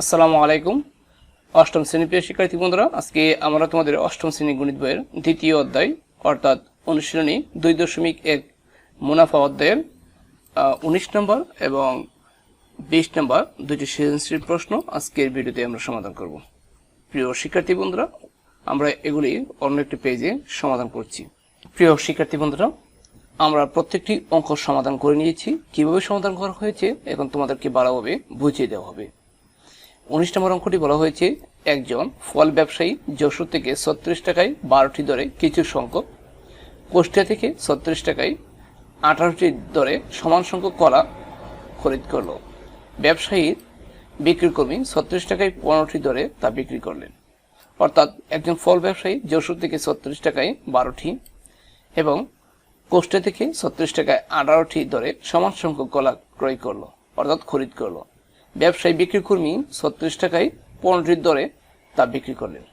আসসালামু আলাইকুম। অষ্টম শ্রেণি প্রিয় শিক্ষার্থী বন্ধুরা, আজকে আমরা তোমাদের অষ্টম শ্রেণি গণিত বইয়ের দ্বিতীয় অধ্যায়, অর্থাৎ অনুশীলনী দুই দশমিক এক, মুনাফা অধ্যায়ের উনিশ নম্বর এবং বিশ নম্বর দুটি সৃজনশীল প্রশ্ন আজকের ভিডিওতে আমরা সমাধান করব। প্রিয় শিক্ষার্থী বন্ধুরা, আমরা এগুলি অন্য একটি পেজে সমাধান করছি। প্রিয় শিক্ষার্থী বন্ধুরা, আমরা প্রত্যেকটি অঙ্ক সমাধান করে নিয়েছি। কীভাবে সমাধান করা হয়েছে এখন তোমাদেরকে ভালোভাবে বুঝিয়ে দেওয়া হবে। উনিশ নম্বর অঙ্কটি বলা হয়েছে, একজন ফল ব্যবসায়ী যশোর থেকে ছত্রিশ টাকায় বারোটি দরে কিছু সংখ্যক, কুষ্টিয়া থেকে ছত্রিশ টাকায় আঠারোটি দরে সমান সংখ্যক কলা খরিদ করল। ব্যবসায়ীর বিক্রি কর্মী ছত্রিশ টাকায় পনেরোটি দরে তা বিক্রি করলেন। অর্থাৎ একজন ফল ব্যবসায়ী যশোর থেকে ছত্রিশ টাকায় বারোটি এবং কোষ্টা থেকে ছত্রিশ টাকায় আঠারোটি দরে সমান সংখ্যক কলা ক্রয় করল, অর্থাৎ খরিদ করল। ব্যবসায়ী বিক্রি কর্মী ছত্রিশ টাকায় পনেরোটির দরে তা বিক্রি করলেন।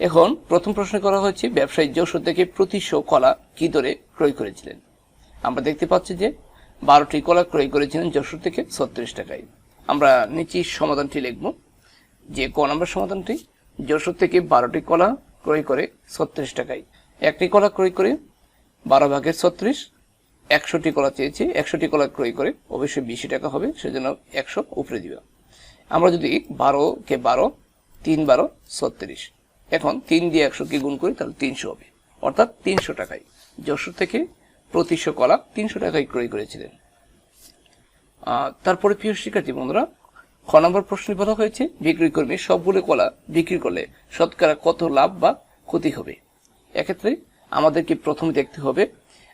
এখন প্রথম প্রশ্ন করা হচ্ছে ব্যবসায়ী যশোর থেকে প্রতি শো কলা কি দরে ক্রয় করেছিলেন? আমরা দেখতে পাচ্ছি যে বারোটি কলা ক্রয় করেছিলেন যশোর থেকে ছত্রিশ টাকায়। আমরা নিচে সমাধানটি লিখব। যে ক নম্বর সমাধানটি যশোর থেকে বারোটি কলা ক্রয় করে ছত্রিশ টাকায়। একটি কলা ক্রয় করে বারো ভাগের ছত্রিশ একশোটি কলা চেয়েছি, একশোটি কলা ক্রয় করে অবশ্যই বেশি টাকা হবে, সেজন্য একশো উপরে দিবে। আমরা যদি বারোকে বারো, তিন বারো, ছত্রিশ, এখন তিন দিয়ে একশোকে গুণ করি, তাহলে তিনশো হবে। অর্থাৎ তিনশো টাকায় যশোর থেকে প্রতিশো কলা তিনশো টাকায় ক্রয় করেছিলেন। তারপরে প্রিয় শিক্ষার্থী বন্ধুরা, খ নম্বর প্রশ্নে বলা হয়েছে বিক্রি কর্মী সবগুলো কলা বিক্রি করলে শতকরা কত লাভ বা ক্ষতি হবে? এক্ষেত্রে আমাদেরকে প্রথমে দেখতে হবে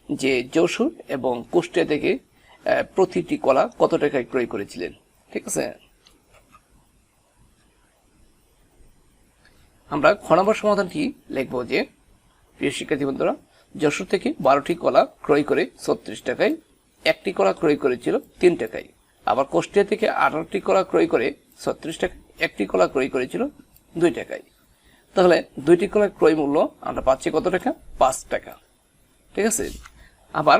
যে যশোর এবং কুষ্টিয়া থেকে প্রতিটি কলা কত টাকায় ক্রয় করেছিলেন? ঠিক আছে? আমরা খ নম্বর সমাধানটি লিখব যে, প্রিয় শিক্ষার্থী বন্ধুরা, যশোর থেকে বারোটি কলা ক্রয় করে ছত্রিশ টাকায়, একটি কলা ক্রয় করেছিল তিন টাকায়। আবার কুষ্টিয়া থেকে আঠারোটি কলা ক্রয় করে ছত্রিশ টাকা একটি কলা ক্রয় করেছিল দুই টাকায়। তাহলে দুইটি কলার ক্রয় মূল্য আমরা পাচ্ছি কত টাকা? পাঁচ টাকা। ঠিক আছে? আবার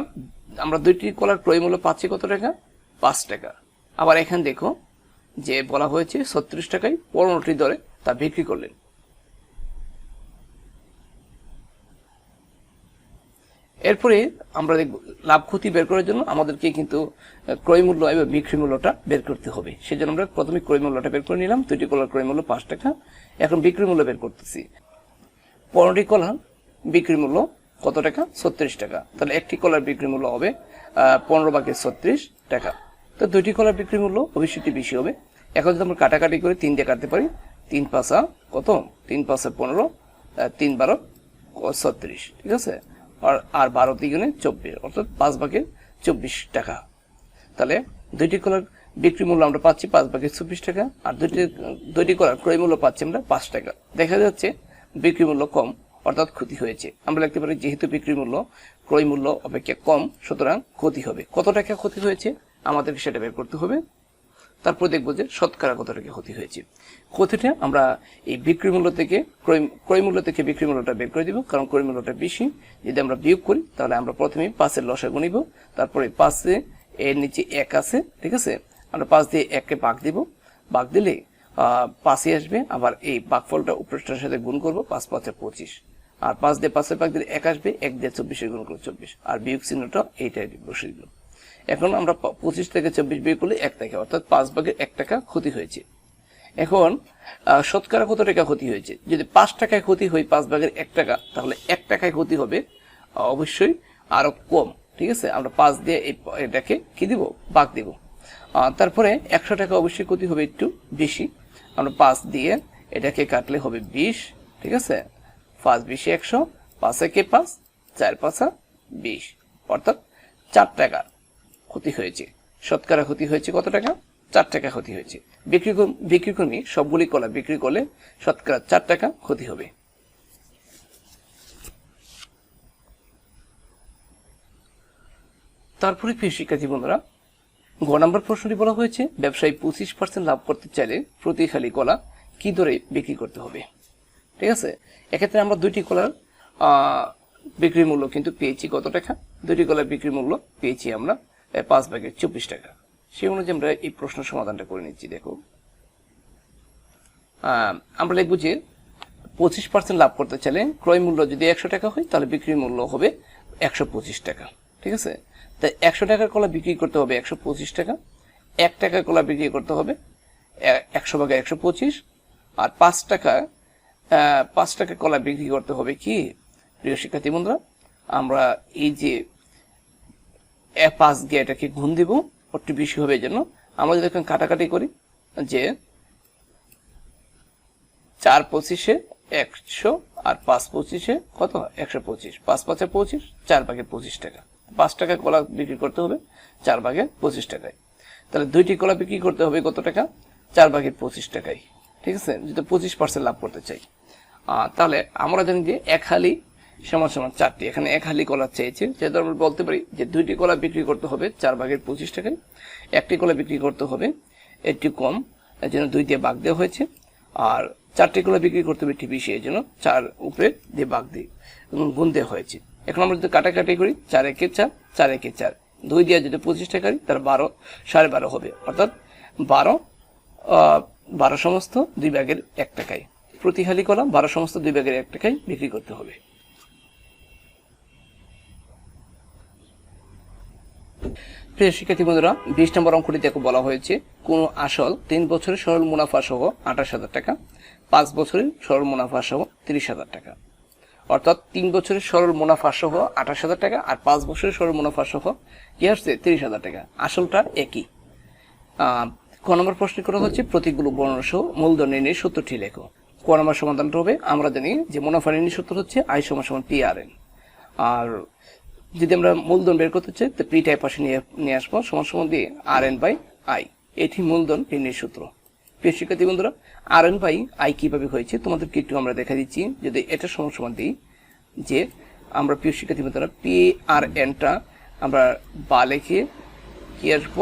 আমরা দুইটি কলার ক্রয় মূল্য পাচ্ছি কত টাকা? পাঁচ টাকা। আবার এখানে দেখো যে বলা হয়েছে ছত্রিশ টাকায় পনেরোটি দরে তা বিক্রি করলেন। এরপরে আমরা লাভ ক্ষতি বের করার জন্য আমাদেরকে কিন্তু ক্রয় মূল্য এবং বিক্রি মূল্যটা বের করতে হবে। সেজন্য আমরা প্রথমে ক্রয় মূল্যটা বের করে নিলাম, দুইটি কলার ক্রয় মূল্য পাঁচ টাকা। এখন বিক্রি মূল্য বের করতেছি। পনেরোটি কলা বিক্রি মূল্য কত টাকা? ছত্রিশ টাকা। তাহলে একটি কলার বিক্রি মূল্য হবে পনেরো বাকি ছত্রিশ টাকা। তো দুইটি কলার বিক্রি মূল্য অবশ্যই বেশি হবে। এখন যদি আমরা কাটাকাটি করে তিন দিয়ে কাটতে পারি, তিন পাঁচা কত? তিন পাঁচা পনেরো তিন বারো, ছত্রিশ। ঠিক আছে? আর আর বারো তিগুণে চব্বিশ, অর্থাৎ পাঁচ ভাগের চব্বিশ টাকা। তাহলে দুইটি কলার বিক্রি মূল্য আমরা পাচ্ছি পাঁচ ভাগের চব্বিশ টাকা, আর দুইটি দুইটি কলার ক্রয় মূল্য পাচ্ছি আমরা পাঁচ টাকা। দেখা যাচ্ছে বিক্রি মূল্য কম। অর্থাৎ ক্ষতি হয়েছে। আমরা লিখতে পারি যেহেতু বিক্রি মূল্য, ক্রয় মূল্য অপেক্ষা কম, সুতরাং ক্ষতি হবে। কত টাকা ক্ষতি হয়েছে? আমাদেরকে সেটা বের করতে হবে। তারপর দেখব যে শতকরা কত টাকা ক্ষতি হয়েছে। ক্ষতিটা আমরা এই বিক্রি মূল্য থেকে, ক্রয় ক্রয় মূল্য থেকে বিক্রি মূল্যটা বের করে দিব, কারণ ক্রয় মূল্যটা বেশি। যদি আমরা বিয়োগ করি, তাহলে আমরা প্রথমে পাঁচের লসাগু নিব। তারপরে পাঁচে, এর নিচে এক আছে, ঠিক আছে? আমরা পাঁচ দিয়ে এককে ভাগ দিব। ভাগ দিলে পাঁচই আসবে। আবার এই ভাগফলটা উপরেটার সাথে গুণ করব, পাঁচ পাঁচে পঁচিশ। আর পাঁচ দিয়ে পাঁচের ভাগ দিলে এক আসবে, এক দিয়ে চব্বিশে গুণ করলে চব্বিশ। আর বিয়োগ চিহ্নটা এইটাই বসে দিল এখন আমরা পঁচিশ থেকে চব্বিশ বিয়োগ করলে এক টাকা, অর্থাৎ পাঁচ ভাগের এক টাকা ক্ষতি হয়েছে। এখন শতকরা কত টাকা ক্ষতি হয়েছে? যদি পাঁচ টাকায় ক্ষতি হয় পাঁচ ভাগের এক টাকা, তাহলে এক টাকায় ক্ষতি হবে অবশ্যই আরও কম, ঠিক আছে? আমরা পাঁচ দিয়ে এই এটাকে কি দিব? বাঘ দিব। তারপরে একশো টাকা অবশ্যই ক্ষতি হবে একটু বেশি। আমরা পাঁচ দিয়ে এটাকে কাটলে হবে বিশ, ঠিক আছে? পাঁচ বিশে একশো, পাঁচ একে পাঁচ? চার পাঁচা বিশ। অর্থাৎ চার টাকা ক্ষতি হয়েছে। শতকরা ক্ষতি হয়েছে কত টাকা? চার টাকা ক্ষতি হয়েছে। বিক্রি কর- বিক্রি সবগুলি কলা বিক্রি করলে শতকরা চার টাকা ক্ষতি হবে। তারপরে প্রিয় শিক্ষার্থী বন্ধুরা, গ নম্বর প্রশ্নটি বলা হয়েছে, ব্যবসায়ী পঁচিশ পার্সেন্ট লাভ করতে চাইলে প্রতি খালি কলা কি দরে বিক্রি করতে হবে? ঠিক আছে? এক্ষেত্রে আমরা দুইটি কলার বিক্রি মূল্য কিন্তু পেয়েছি কত টাকা? দুইটি কলার বিক্রি মূল্য পেয়েছি আমরা পাঁচ ভাগের চব্বিশ টাকা। সেই অনুযায়ী আমরা এই প্রশ্ন সমাধানটা করে নিচ্ছি, দেখো। আমরা লিখব যে পঁচিশ পার্সেন্ট লাভ করতে চাইলে ক্রয় মূল্য যদি একশো টাকা হয়, তাহলে বিক্রি মূল্য হবে একশো পঁচিশ টাকা। ঠিক আছে? তাই একশো টাকার কলা বিক্রি করতে হবে একশো পঁচিশ টাকা, এক টাকার কলা বিক্রি করতে হবে একশো ভাগে একশো পঁচিশ, আর পাঁচ টাকা পাঁচ টাকা কলা বিক্রি করতে হবে কি? প্রিয় শিক্ষার্থী বন্ধুরা, আমরা এই যে পাঁচ দিয়ে এটাকে গুণ দিব, একটু বেশি হবে জন্য আমরা যদি এখন কাটাকাটি করি, যে চার পঁচিশে একশো আর পাঁচ পঁচিশে কত? একশো পঁচিশ। পাঁচ পাঁচে পঁচিশ, চার ভাগে পঁচিশ টাকা। পাঁচ টাকা কলা বিক্রি করতে হবে, চার ভাগে পঁচিশ টাকায়। তাহলে দুইটি কলা বিক্রি করতে হবে কত টাকা? চার ভাগে পঁচিশ টাকায়। ঠিক আছে? যদি পঁচিশ পার্সেন্ট লাভ করতে চাই। তাহলে আমরা জানি যে এক হালি সমান সমান চারটি। এখানে এক হালি কলা চেয়েছে। যেহেতু আমরা বলতে পারি যে দুইটি কলা বিক্রি করতে হবে, চার ভাগের পঁচিশ টাকায়। একটি কলা বিক্রি করতে হবে, একটু কম, এর জন্য দুই দিয়ে বাঘ দেওয়া হয়েছে। আর চারটি কলা বিক্রি করতে হবে একটি বেশি এই জন্য চার উপরে দিয়ে বাঘ দিয়ে এবং গুণ দেওয়া হয়েছে। এখন আমরা যদি কাটাকাটি করি, চার একে চার চার একে চার। দুই দিয়ে যদি পঁচিশ টাকারই তার বারো, সাড়ে বারো হবে। অর্থাৎ বারো বারো সমস্ত দুই ব্যাগের এক টাকায়। প্রতি হালি কলা বারো সমস্ত দুই ব্যাগের এক টাকায় বিক্রি করতে হবে। প্রিয় শিক্ষার্থী বন্ধুরা, বিশ নম্বর অঙ্কটি দেখো বলা হয়েছে, কোন আসল তিন বছরের সরল মুনাফা সহ আঠাশ হাজার টাকা, পাঁচ বছরের সরল মুনাফা সহ তিরিশ হাজার টাকা। অর্থাৎ তিন বছরের সরল মুনাফা সহ আঠাশ হাজার টাকা আর পাঁচ বছরের সরল মুনাফা সহ কি আসছে? তিরিশ হাজার টাকা। আসলটা একই। ক নম্বর প্রশ্ন করা হচ্ছে প্রতীকগুলো বর্ণনা সহ মূলধন নির্ণয় সূত্রটি লেখো। ক সমাধানটা হবে আমরা জানি যে মুনাফা নির্ণয় সূত্র হচ্ছে আই সমান সমান পি আর এন আর যদি আমরা মূলধন বের করতে চাই, তো পি পিটাই পাশে নিয়ে নিয়ে আসব, সমান সমান দিয়ে আর এন বাই আই এটি মূলধন নির্ণয় সূত্র। প্রিয় শিক্ষার্থী বন্ধুরা আর এন বাই আই কীভাবে হয়েছে? তোমাদেরকে একটু আমরা দেখা দিচ্ছি, যদি এটা সমান সমান দিই, যে আমরা প্রিয় শিক্ষার্থী বন্ধুরা পি আর এনটা আমরা বা লিখে কি আসব?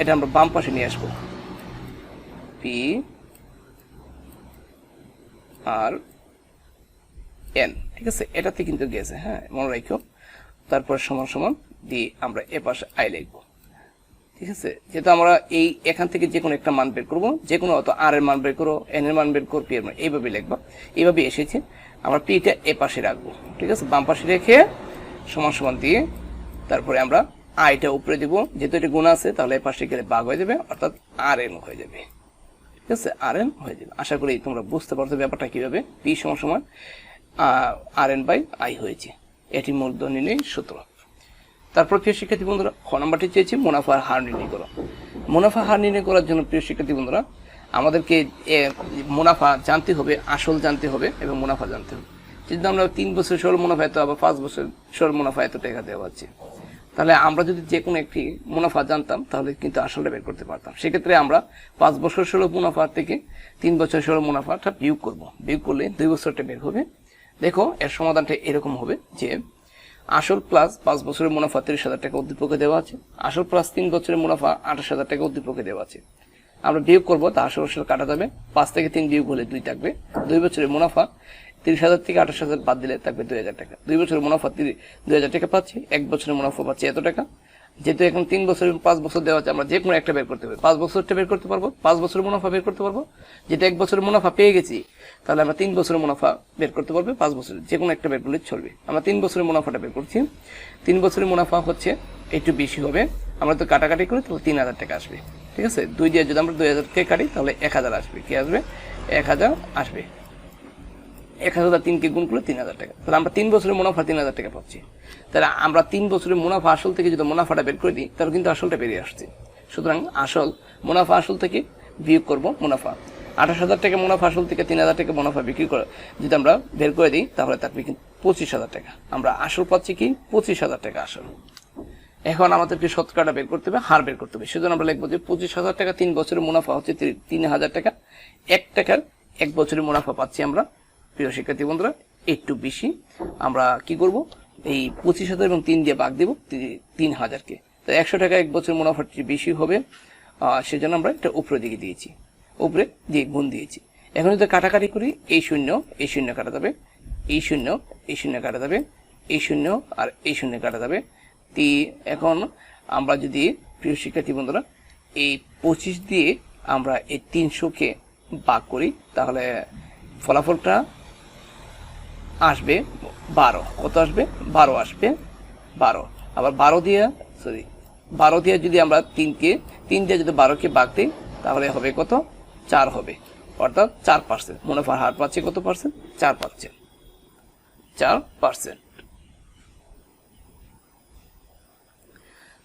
এটা আমরা বাম পাশে নিয়ে আসব। পি আর এন, ঠিক আছে? এটাতে কিন্তু গেছে হ্যাঁ? মনে রাখো তারপর সমান সমান দিয়ে আমরা এ পাশে আই লিখব। ঠিক আছে? যেহেতু আমরা এই এখান থেকে যে কোনো একটা মান বের করব যে কোনো অত আর এর মান বের করো, এন এর মান বের করো, পি এর মান এইভাবে লিখব। এইভাবে এসেছে। আমরা পিটা এ পাশে রাখব। ঠিক আছে? বাম পাশে রেখে সমান সমান দিয়ে তারপরে আমরা আইটা উপরে দিব। যেহেতু এটা গুণ আছে, তাহলে এ পাশে গেলে বাঘ হয়ে যাবে, অর্থাৎ আর এন হয়ে যাবে। ঠিক আছে? আর এন হয়ে যাবে আশা করি তোমরা বুঝতে পারছ ব্যাপারটা কীভাবে। পি সমান সমান আর এন বাই আই হয়েছে। এটি মূলধন সূত্র। তারপর প্রিয় শিক্ষার্থী বন্ধুরা, খ নম্বরটি চেয়েছি, মুনাফার হার নির্ণয় করো। মুনাফা হার নির্ণয় করার জন্য প্রিয় শিক্ষার্থী বন্ধুরা, আমাদেরকে মুনাফা জানতে হবে, আসল জানতে হবে এবং মুনাফা জানতে হবে। যদি আমরা তিন বছর সরল মুনাফা, এত আবার পাঁচ বছর সরল মুনাফা, এত টাকা দেওয়া হচ্ছে তাহলে আমরা যদি যে কোনো একটি মুনাফা জানতাম, তাহলে কিন্তু আসলটা বের করতে পারতাম। সেক্ষেত্রে আমরা পাঁচ বছর ষোলো মুনাফা থেকে তিন বছর ষোলো মুনাফাটা বিয়োগ করব। বিয়োগ করলে দুই বছরটা বের হবে। দেখো, এর সমাধানটা এরকম হবে যে, আসল প্লাস পাঁচ বছরের মুনাফা তিরিশ হাজার টাকা উদ্দীপকে দেওয়া আছে। আসল প্লাস তিন বছরের মুনাফা আঠাশ হাজার টাকা উদ্দীপকে দেওয়া আছে। আমরা বিয়োগ করব, তা আসল আসল কাটা যাবে। পাঁচ থেকে তিন বিয়োগ হলে দুই থাকবে। দুই বছরের মুনাফা তিরিশ হাজার থেকে আঠাশ হাজার বাদ দিলে থাকবে দুই হাজার টাকা। দুই বছরের মুনাফা দুই হাজার টাকা পাচ্ছি, এক বছরের মুনাফা পাচ্ছি এত টাকা যেহেতু এখন তিন বছর পাঁচ বছর দেওয়া আছে, আমরা যে কোনো একটা বের করতে পারব। পাঁচ বছরটা বের করতে পারব, পাঁচ বছরের মুনাফা বের করতে পারব। যেটা এক বছরের মুনাফা পেয়ে গেছি, তাহলে আমরা তিন বছরের মুনাফা বের করতে পারব, পাঁচ বছরের। যে কোনো একটা বের করলে চলবে। আমরা তিন বছরের মুনাফাটা বের করছি। তিন বছরের মুনাফা হচ্ছে একটু বেশি হবে। আমরা তো কাটাকাটি করি, তাহলে তিন হাজার টাকা আসবে। ঠিক আছে? দুই দিয়ে যদি আমরা দুই হাজার থেকে কাটি, তাহলে এক হাজার আসবে। কি আসবে? এক হাজার আসবে। এক হাজার তিনকে গুণ করলে তিন হাজার টাকা। তাহলে আমরা তিন বছরের মুনাফা তিন হাজার টাকা পাচ্ছি। তাহলে আমরা তিন বছরের মুনাফা আসল থেকে যদি মুনাফাটা বের করে দিই, তাহলে কিন্তু আসলটা বেরিয়ে আসছে। সুতরাং আসল মুনাফা আসল থেকে বিয়োগ করব মুনাফা। আঠাশ হাজার টাকা মুনাফা আসল থেকে তিন হাজার টাকা মুনাফা বিক্রি করে যদি আমরা বের করে দিই, তাহলে তার কিন্তু পঁচিশ হাজার টাকা। আমরা আসল পাচ্ছি কি? পঁচিশ হাজার টাকা আসল। এখন আমাদেরকে শতকরা বের করতে হবে, হার বের করতে হবে। সেজন্য আমরা লিখব যে পঁচিশ হাজার টাকা তিন বছরের মুনাফা হচ্ছে তিন হাজার টাকা। এক টাকার এক বছরের মুনাফা পাচ্ছি আমরা প্রিয় শিক্ষার্থী বন্ধুরা, একটু বেশি আমরা কি করব? এই পঁচিশ হাজার এবং তিন দিয়ে বাগ দেবো তিন হাজারকে। তো একশো টাকা এক বছরের মুনাফাটি বেশি হবে সেজন্য আমরা এটা উপরের দিকে দিয়েছি। উপরে দিয়ে গুণ দিয়েছি। এখন যদি কাটাকাটি করি, এই শূন্য এই শূন্য কাটা যাবে, এই শূন্য এই শূন্য কাটা যাবে, এই শূন্য আর এই শূন্য কাটা যাবে। তি, এখন আমরা যদি, প্রিয় শিক্ষার্থী বন্ধুরা, এই পঁচিশ দিয়ে আমরা এই তিনশোকে ভাগ করি, তাহলে ফলাফলটা আসবে বারো। কত আসবে? বারো আসবে। বারো। আবার বারো দিয়ে সরি বারো দিয়ে যদি আমরা তিনকে, তিন দিয়ে যদি বারোকে ভাগ দিই, তাহলে হবে কত? চার হবে। অর্থাৎ চার পার্সেন্ট মুনাফার হার পাচ্ছে কত পার্সেন্ট চার পার্সেন্ট চার পার্সেন্ট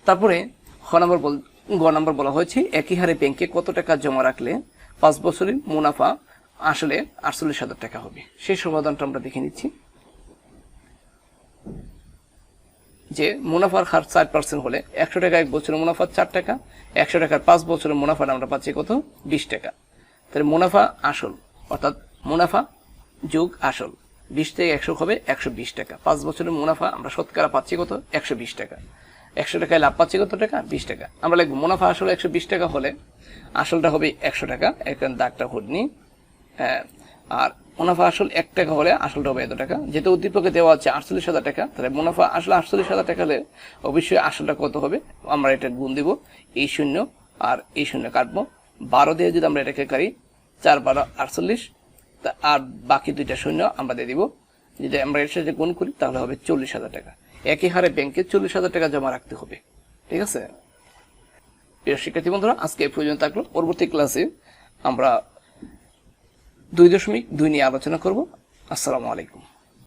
তারপরে খ নম্বর গ নম্বর বলা হয়েছে, একই হারে ব্যাংকে কত টাকা জমা রাখলে পাঁচ বছরের মুনাফা আসলে আটচল্লিশ হাজার টাকা হবে। সেই সমাধানটা আমরা দেখে নিচ্ছি। যে মুনাফার হার চার পার্সেন্ট হলে একশো টাকা এক বছরের মুনাফা চার টাকা, একশো টাকার পাঁচ বছরের মুনাফাটা আমরা পাচ্ছি কত? বিশ টাকা। তাহলে মুনাফা আসল, অর্থাৎ মুনাফা যোগ আসল। বিশ থেকে একশো হবে একশো বিশ টাকা। পাঁচ বছরের মুনাফা আমরা শতকরা পাচ্ছি কত? একশো বিশ টাকা। একশো টাকায় লাভ পাচ্ছি কত টাকা? বিশ টাকা। আমরা লিখব, মুনাফা আসলে একশো বিশ টাকা হলে আসলটা হবে একশো টাকা, এখানে দাগটা হ্যাঁ আর মুনাফা আসল এক টাকা হলে আসলটা হবে এত টাকা। যেহেতু উদ্দীপকে দেওয়া হচ্ছে আটচল্লিশ হাজার টাকা, তাহলে মুনাফা আসলে আটচল্লিশ হাজার টাকা হলে অবশ্যই আসলটা কত হবে? আমরা এটা গুণ দিব, এই শূন্য, আর এই শূন্য কাটবো। বারো দিয়ে যদি আমরা এটাকে কারি চার বারো আটচল্লিশ, তা আর বাকি দুইটা শূন্য আমরা দিয়ে দিব। যদি আমরা এর সাথে গুণ করি, তাহলে হবে চল্লিশ হাজার টাকা। একই হারে ব্যাংকে চল্লিশ হাজার টাকা জমা রাখতে হবে, ঠিক আছে? প্রিয় শিক্ষার্থী বন্ধুরা, আজকে এই পর্যন্ত থাকল। পরবর্তী ক্লাসে আমরা দুই দশমিক দুই নিয়ে আলোচনা করব। আসসালামু আলাইকুম।